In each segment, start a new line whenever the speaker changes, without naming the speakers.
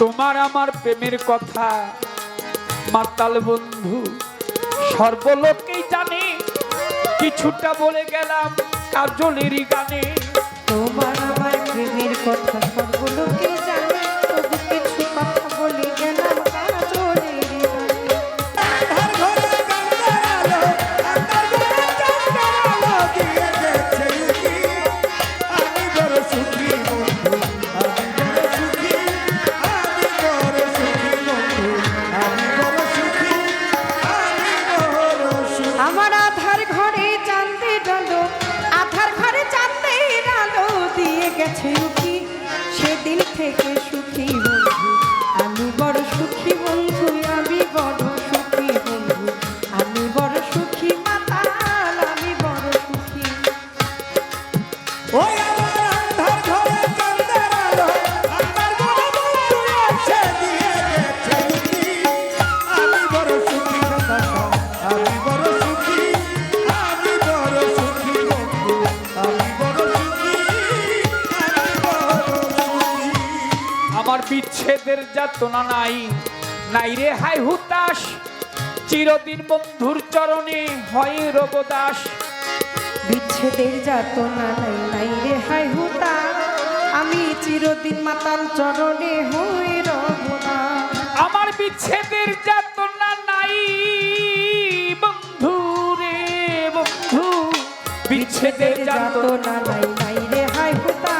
তোমার আমার প্রেমের কথা। মাতাল বন্ধু সর্বলোকেই জানে কিছুটা বলে গেলাম কাজলেরই গানে।
গেছে উকি সেদিন থেকে সুখী
আমার
বিচ্ছেদের যাতনা নাই। নাই রে হাই হুতাশ চিরদিন বন্ধুর চরণে হয় রবদাস
বিচ্ছেদের যাতনা নাই নাই রে হাই হুতা আমি চিরদিন মাতাল চরণে হই রবনা
আমার বিচ্ছেদের যাতনা নাই বন্ধু রে বন্ধু। বিচ্ছেদের যাতনা
যাতনা নাই নাই রে হাই হুতা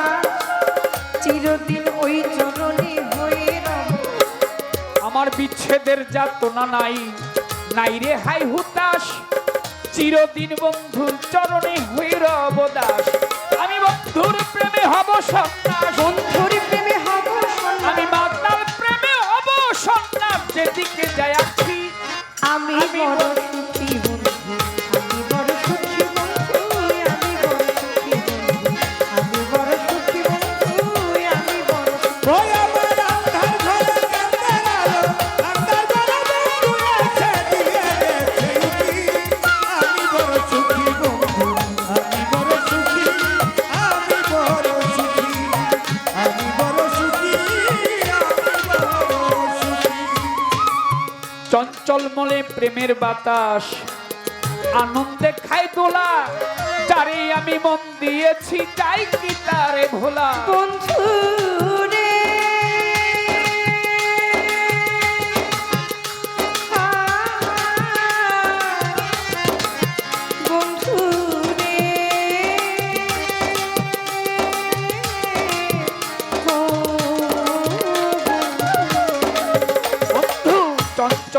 চিরদিন
বিচ্ছেদের যাতনা নাই। নাই রে হাই হুতাশ। চিরদিন বন্ধুর চরণে হইর অবদাস আমি বন্ধুর প্রেমে হব সন্ন্যাস।
বন্ধুর প্রেমে হব।
আমি মাতাল প্রেমে হব সন্ন্যাস। যেদিকে যাই আছি
আমি বড় সুখী
চঞ্চল মলে প্রেমের বাতাস। আনন্দে খাই দোলা, যারে আমি মন দিয়েছি, তাই কি তারে ভোলা?
বন্ধু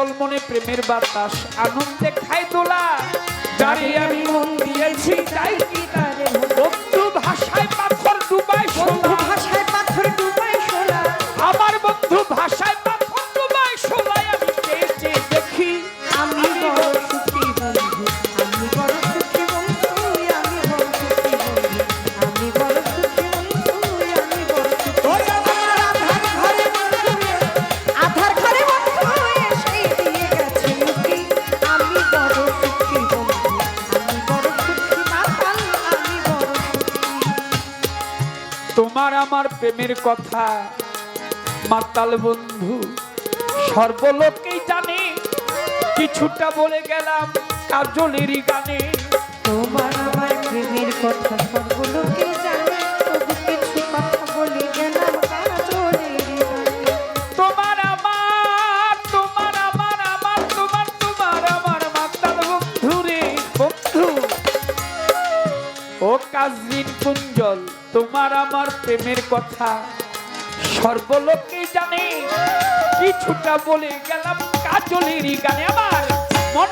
চঞ্চল মনে প্রেমের বাতাস আনন্দে খাই তোলা। দাঁড়িয়ে আমি মন দিয়েছি তাই কি তারে তোমার আমার প্রেমের কথা। মাতাল বন্ধু, সর্বলোকেই জানে, কিছুটা বলে গেলাম কাজলেরই গানে।
তোমার আমার প্রেমের কথা।
ও কাজরিন কুঞ্জল, তোমার আমার প্রেমের কথা। সর্বলোকে জানে, কিছুটা বলে গেলাম কাজলেরই গানে আমার। মন